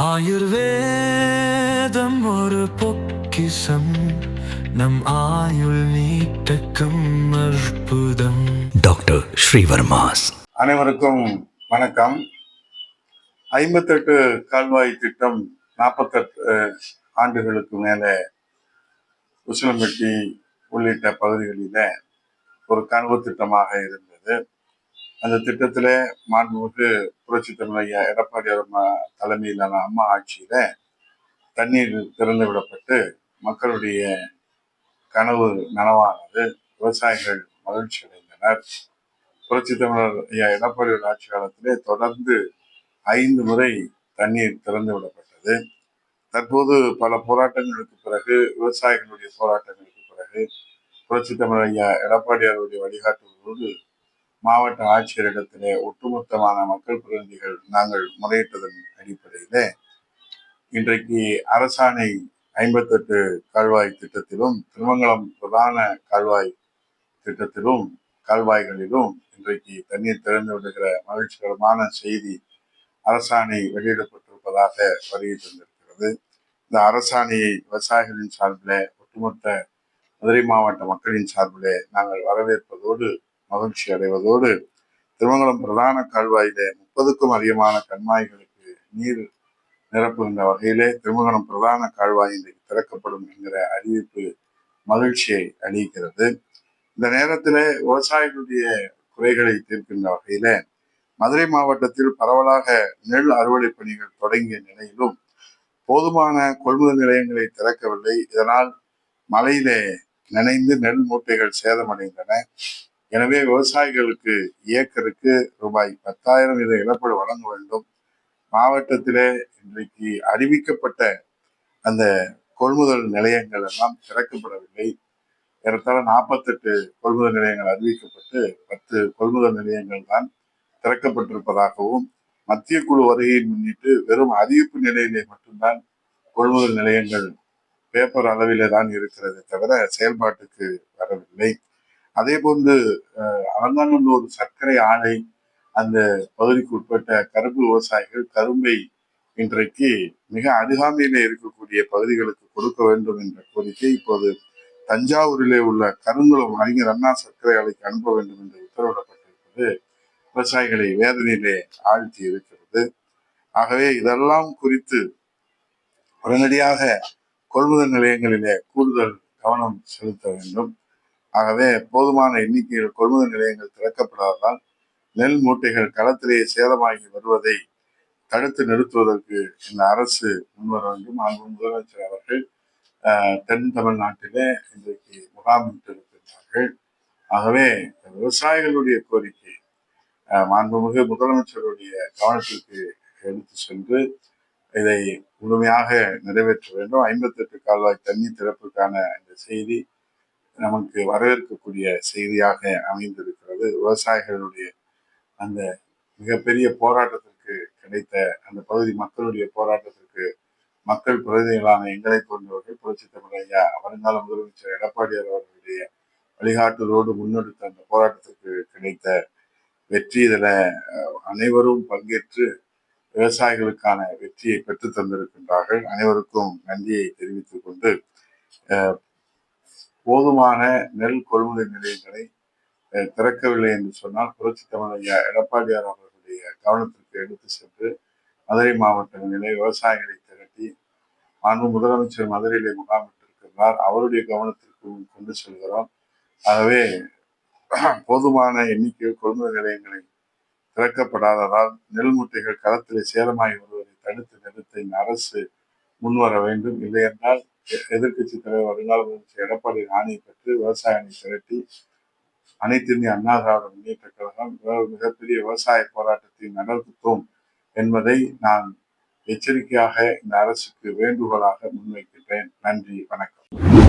ஆயுர்வேதம் ஒரு பொக்கிசம் நம் ஆயுள் நீட்டக்கும் அற்புதம். டாக்டர் ஸ்ரீவர்மாஸ். அனைவருக்கும் வணக்கம். ஐம்பத்தெட்டு கால்வாய் திட்டம் நாற்பத்தெட்டு ஆண்டுகளுக்கு மேலே உசிலம்பட்டி உள்ளிட்ட பகுதிகளில ஒரு கனவு திட்டமாக இருந்தது. அந்த திட்டத்துல மாண்புமிகு புரட்சி தமிழையா எடப்பாடியார் அம்மா தலைமையிலான அம்மா ஆட்சியில தண்ணீர் திறந்து விடப்பட்டு மக்களுடைய கனவு நனவானது. விவசாயிகள் மகிழ்ச்சி அடைந்தனர். புரட்சி தமிழர் ஐயா எடப்பாடியோட ஆட்சி காலத்திலே தொடர்ந்து ஐந்து முறை தண்ணீர் திறந்து விடப்பட்டது. தற்போது பல போராட்டங்களுக்கு பிறகு விவசாயிகளுடைய போராட்டங்களுக்கு பிறகு புரட்சி தமிழர் ஐயா எடப்பாடியாருடைய வழிகாட்டுவதோடு மாவட்ட ஆட்சியரிடத்திலே ஒட்டுமொத்தமான மக்கள் பிரதிநிதிகள் நாங்கள் முறையிட்டதன் அடிப்படையிலே இன்றைக்கு அரசாணை ஐம்பத்தெட்டு கால்வாய் திட்டத்திலும் திருமங்கலம் பிரதான கால்வாய் திட்டத்திலும் கால்வாய்களிலும் இன்றைக்கு தண்ணீர் திறந்து விடுகிற மகிழ்ச்சிகரமான செய்தி அரசாணை வெளியிடப்பட்டிருப்பதாக வருகை தந்திருக்கிறது இந்த அரசாணையை விவசாயிகளின் சார்பில் ஒட்டுமொத்த மதுரை மாவட்ட மக்களின் சார்பிலே நாங்கள் வரவேற்பதோடு மகிழ்ச்சி அடைவதோடு திருமங்கலம் பிரதான கால்வாயிலே முப்பதுக்கும் அதிகமான கண்மாய்களுக்கு நீர் நிரப்புகின்ற வகையிலே திருமங்கலம் பிரதான கால்வாய் இன்றைக்கு திறக்கப்படும் என்கிற அறிவிப்பு மகிழ்ச்சியை அளிக்கிறது. இந்த நேரத்திலே விவசாயிகளுடைய குறைகளை தீர்க்கின்ற வகையில மதுரை மாவட்டத்தில் பரவலாக நெல் அறுவடை பணிகள் தொடங்கிய நிலையிலும் போதுமான கொள்முதல் நிலையங்களை திறக்கவில்லை. இதனால் மழையிலே நனைந்து நெல் மூட்டைகள் சேதமடைந்தன. எனவே விவசாயிகளுக்கு ஏக்கருக்கு ரூபாய் பத்தாயிரம் இதை இழப்பீடு வழங்க வேண்டும். மாவட்டத்திலே இன்றைக்கு அறிவிக்கப்பட்ட அந்த கொள்முதல் நிலையங்கள் எல்லாம் திறக்கப்படவில்லை. ஏறத்தாழ நாற்பத்தெட்டு கொள்முதல் நிலையங்கள் அறிவிக்கப்பட்டு பத்து கொள்முதல் நிலையங்கள் தான் திறக்கப்பட்டிருப்பதாகவும் மத்திய குழு வருகையை முன்னிட்டு வெறும் அறிவிப்பு நிலையிலே மட்டும்தான் கொள்முதல் நிலையங்கள் பேப்பர் அளவிலே தான் இருக்கிறது தவிர செயல்பாட்டுக்கு வரவில்லை. அதே போன்று அலங்காநல்லூர் சர்க்கரை ஆலை அந்த பகுதிக்கு உட்பட்ட கரும்பு விவசாயிகள் கரும்பை இன்றைக்கு மிக அருகாமையிலே இருக்கக்கூடிய பகுதிகளுக்கு கொடுக்க வேண்டும் என்ற கோரிக்கை இப்போது தஞ்சாவூரிலே உள்ள கருங்குளம் அறிஞர் அண்ணா சர்க்கரை ஆலைக்கு அனுப்ப வேண்டும் என்று உத்தரவிடப்பட்டிருப்பது விவசாயிகளை வேதனையிலே ஆழ்த்தி இருக்கிறது. ஆகவே இதெல்லாம் குறித்து உடனடியாக கொள்முதல் நிலையங்களிலே கூடுதல் கவனம் செலுத்த வேண்டும். ஆகவே போதுமான எண்ணிக்கையில் கொள்முதல் நிலையங்கள் திறக்கப்படாததால் நெல் மூட்டைகள் களத்திலேயே சேதமாகி வருவதை தடுத்து நிறுத்துவதற்கு இந்த அரசு முன்வர வேண்டும். அங்கு முதலமைச்சர் அவர்கள் தென் தமிழ்நாட்டிலே இன்றைக்கு முகாமிட்டிருக்கிறார்கள் ஆகவே விவசாயிகளுடைய கோரிக்கை மாண்புமிகு முதலமைச்சருடைய கவனத்திற்கு எடுத்து சென்று இதை முழுமையாக நிறைவேற்ற வேண்டும். ஐம்பத்தி எட்டு கால்வாய் தண்ணி திறப்புக்கான இந்த செய்தி நமக்கு வரவேற்கக்கூடிய செய்தியாக அமைந்திருக்கிறது. விவசாயிகளுடைய அந்த மிகப்பெரிய போராட்டத்திற்கு கிடைத்த அந்த பகுதி மக்களுடைய போராட்டத்திற்கு மக்கள் பிரதிநிதிகளான எங்களை போன்றவர்கள் புரட்சி தமிழையா வருங்கால முதலமைச்சர் எடப்பாடியார் அவர்களுடைய வழிகாட்டுதலோடு முன்னெடுத்த அந்த போராட்டத்திற்கு கிடைத்த வெற்றி. இதில் அனைவரும் பங்கேற்று விவசாயிகளுக்கான வெற்றியை பெற்று தந்திருக்கின்றார்கள். அனைவருக்கும் நன்றியை தெரிவித்துக் கொண்டு போதுமான நெல் கொள்முதல் நிலையங்களை திறக்கவில்லை என்று சொன்னால் புரட்சி தமிழையா எடப்பாடியார் அவர்களுடைய கவனத்திற்கு எடுத்து சென்று மதுரை மாவட்டங்களிலே விவசாயிகளை திரட்டி மாண்பு முதலமைச்சர் மதுரையிலே முகாமிட்டிருக்கிறார். அவருடைய கவனத்திற்கும் கொண்டு செல்கிறோம். ஆகவே போதுமான எண்ணிக்கையில் கொள்முதல் நிலையங்களை திறக்கப்படாததால் நெல் மூட்டைகள் களத்திலே சேதமாகி வருவதை தடுத்து நிறுத்த இந்த அரசு முன்வர வேண்டும். இல்லை என்றால் எதிர்கட்சி தலைவர் வருங்கால முதலமைச்சர் எடப்பாடி ராணியை பெற்று விவசாய அணி திரட்டி அனைத்து இந்திய அண்ணா திராவிட முன்னேற்ற கழகம் மிகப்பெரிய விவசாய போராட்டத்தை நடத்தும் என்பதை நான் எச்சரிக்கையாக இந்த அரசுக்கு வேண்டுகோளாக முன்வைக்கின்றேன். நன்றி வணக்கம்.